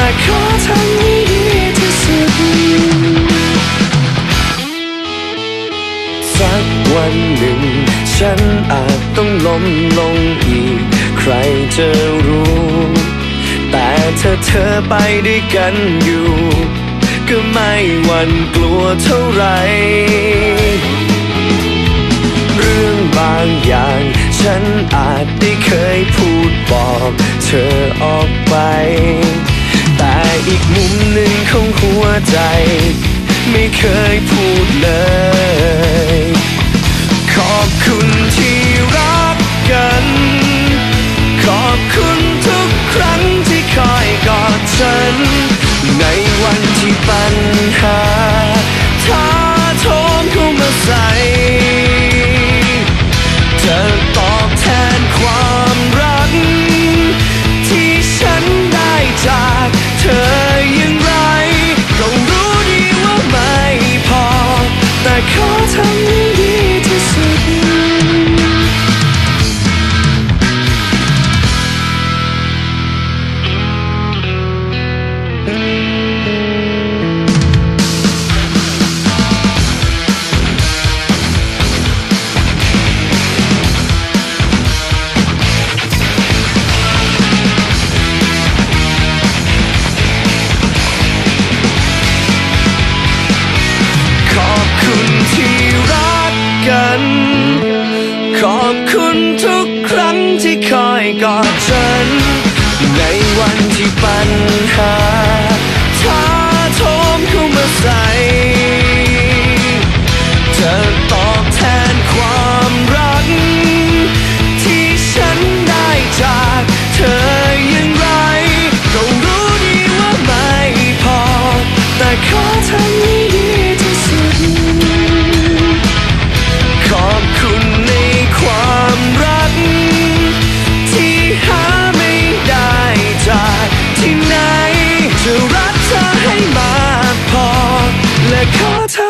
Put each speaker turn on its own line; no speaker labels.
แต่ขอทำให้ดีที่สุด สักวันหนึ่ง ฉันอาจต้องล้มลงอีก ใครจะรู้ แต่ถ้าเธอไปด้วยกันอยู่ ก็ไม่หวั่นกลัวเท่าไร เรื่องบางอย่าง ฉันอาจได้เคยพูดบอก เธอออกไป ไม่เคยพูดเลย แต่ ขอบคุณทุกครั้งที่คอยกอดฉัน ในวันที่ปัญหาท้า caught contact